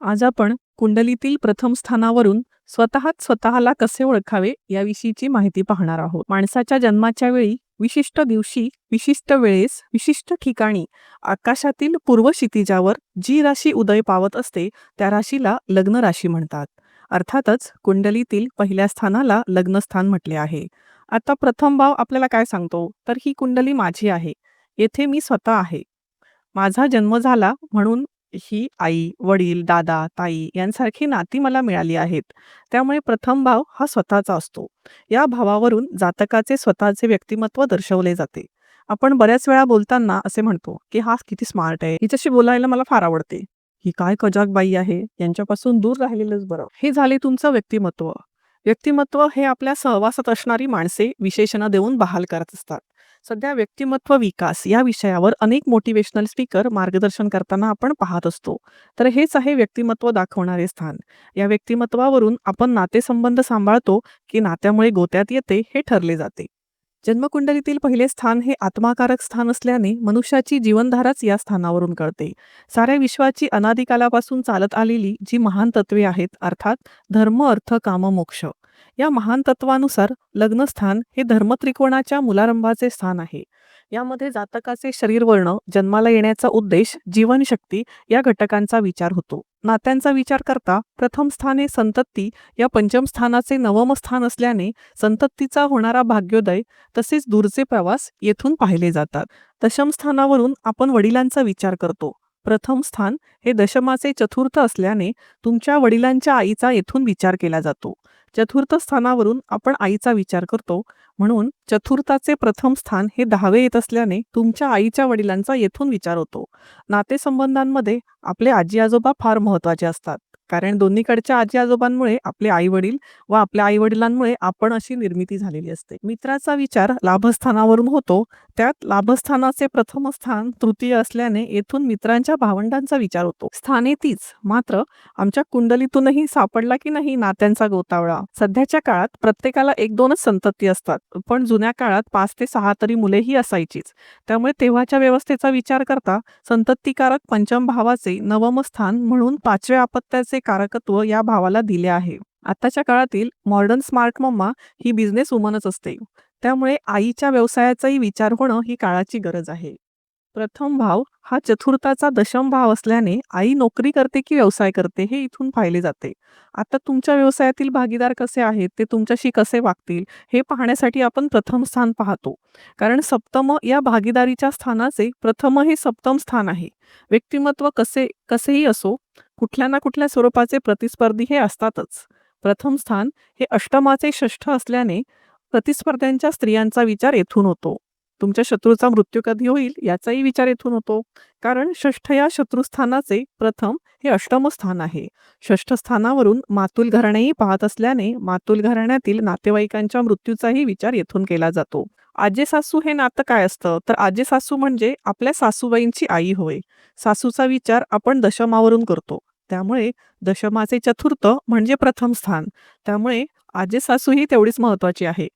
आज आपण कुंडलीतील प्रथम स्थानावरून स्वतःच स्वतःला कसे ओळखावे याविषयीची माहिती पाहणार आहोत. माणसाच्या जन्माच्या वेळी विशिष्ट दिवशी विशिष्ट वेळेस विशिष्ट ठिकाणी आकाशातील पूर्व क्षितिजावर जी राशी उदय पावत असते त्या राशीला लग्न राशी म्हणतात. अर्थातच कुंडलीतील पहिल्या स्थानाला लग्नस्थान म्हटले आहे. आता प्रथम भाव आपल्याला काय सांगतो? तर ही कुंडली माझी आहे. येथे मी स्वतः आहे. माझा जन्म झाला म्हणून ही आई वडील दादा ताई यांसारखी नाती मला मिळाली आहेत. त्यामुळे प्रथम भाव हा स्वतःचा असतो. या भावावरून जातकाचे स्वतःचे व्यक्तिमत्व दर्शवले जाते. आपण बऱ्याच वेळा बोलताना असे म्हणतो की हा किती स्मार्ट आहे. हिच्याशी बोलायला मला फार आवडते. ही काय कजाक बाई आहे? यांच्यापासून दूर राहिलेलंच बरं. हे झाले तुमचं व्यक्तिमत्व. व्यक्तिमत्व हे आपल्या सहवासात असणारी माणसे विशेषणं देऊन बहाल करत असतात. सध्या व्यक्तिमत्व विकास या विषयावर अनेक मोटिवेशनल स्पीकर मार्गदर्शन करताना आपण पाहत असतो. तर हेच आहे व्यक्तिमत्व दाखवणारे स्थान. या व्यक्तिमत्वावरून आपण नातेसंबंध सांभाळतो की नात्यामुळे गोत्यात येते हे ठरले जाते. जन्मकुंडलीतील पहिले स्थान हे आत्माकारक स्थान असल्याने मनुष्याची जीवनधाराच या स्थानावरून कळते. साऱ्या विश्वाची अनादिकालापासून चालत आलेली जी महान तत्वे आहेत अर्थात धर्म अर्थ काम मोक्ष. या महान तत्वानुसार लग्नस्थान हे धर्मत्रिकोणाच्या मुलारंभाचे स्थान आहे. यामध्ये जातकाचे शरीरवर्ण जन्माला येण्याचा उद्देश जीवनशक्ती या घटकांचा विचार होतो. नात्यांचा विचार करता प्रथम स्थाने संतत्ती या पंचम स्थानाचे नवम स्थान असल्याने संतत्तीचा होणारा भाग्योदय तसेच दूरचे प्रवास येथून पाहिले जातात. दशम स्थानावरून आपण वडिलांचा विचार करतो. प्रथम स्थान हे दशमाचे चतुर्थ असल्याने तुमच्या वडिलांच्या आईचा येथून विचार केला जातो. चतुर्थ स्थानावरून आपण आईचा विचार करतो. म्हणून चतुर्थाचे प्रथम स्थान हे दहावे येत असल्याने तुमच्या आईच्या वडिलांचा येथून विचार होतो. नातेसंबंधांमध्ये आपले आजी आजोबा फार महत्त्वाचे असतात. कारण दोन्हीकडच्या आजी आजोबांमुळे आपले आई वडील व आपल्या आई वडिलांमुळे आपण अशी निर्मिती झालेली असते. मित्राचा विचार लाभस्थानावरून होतो. त्यात लाभस्थानाचे प्रथम स्थान तृतीय असल्याने येथून मित्रांच्या भावंडांचा विचार होतो. स्थाने तीच. मात्र आमच्या कुंडलीतूनही सापडला की नाही नात्यांचा गोतावळा. सध्याच्या काळात प्रत्येकाला एक दोनच संतती असतात. पण जुन्या काळात पाच ते सहा तरी मुलेही असायचीच. त्यामुळे तेव्हाच्या व्यवस्थेचा विचार करता संततीकारक पंचम भावाचे नवम स्थान म्हणून पाचव्या आपत्याचे कारकत्व या भावाला दिले आहे. आताच्या काळातील मॉडर्न स्मार्ट मम्मा ही बिझनेस वुमनच असते. त्यामुळे आईच्या व्यवसायाचाही विचार होणं ही काळाची गरज आहे. प्रथम भाव हा चतुर्थाचा दशम भाव असल्याने आई नोकरी करते की व्यवसाय करते हे इथून पाहिले जाते. आता तुमच्या व्यवसायातील भागीदार कसे आहेत? ते तुमच्याशी कसे वागतील? हे पाहण्यासाठी आपण प्रथम स्थान पाहतो. कारण सप्तम या भागीदारीच्या स्थानाचे प्रथम हे सप्तम स्थान आहे. व्यक्तिमत्व कसे कसेही असो कुठल्या ना कुठल्या स्वरूपाचे प्रतिस्पर्धी हे असतातच. प्रथम स्थान हे अष्टमाचे षष्ठ असल्याने प्रतिस्पर्ध्यांच्या स्त्रियांचा विचार येथून होतो. तुमच्या शत्रूचा मृत्यू कधी होईल याचाही विचार येथून होतो. कारण षष्ठ या शत्रुस्थानाचे प्रथम हे अष्टम स्थान आहे. षष्ठ स्थानावरून मातुल घराणेही पाहत असल्याने मातुल घराण्यातील नातेवाईकांच्या मृत्यूचाही विचार येथून केला जातो. आजे सासू हे नातं काय असतं? तर आजे सासू म्हणजे आपल्या सासूबाईंची आई होय. सासूचा विचार आपण दशमावरून करतो. त्यामुळे दशमाचे चतुर्थ म्हणजे प्रथम स्थान. त्यामुळे आजे सासू ही तेवढीच महत्वाची आहे.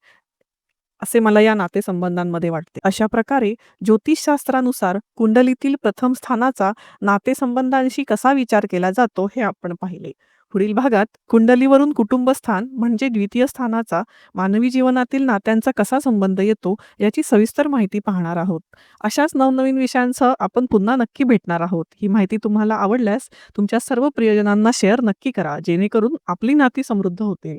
असे मला या नातेसंबंधांमध्ये वाटते. अशा प्रकारे ज्योतिषशास्त्रानुसार कुंडलीतील प्रथम स्थानाचा नातेसंबंधांशी कसा विचार केला जातो हे आपण पाहिले. पुढील भागात कुंडलीवरून कुटुंबस्थान म्हणजे द्वितीय स्थानाचा मानवी जीवनातील नात्यांचा कसा संबंध येतो याची सविस्तर माहिती पाहणार आहोत. अशाच नवनवीन विषयांसह आपण पुन्हा नक्की भेटणार आहोत. ही माहिती तुम्हाला आवडल्यास तुमच्या सर्व प्रियजनांना शेअर नक्की करा जेणेकरून आपली नाती समृद्ध होतील.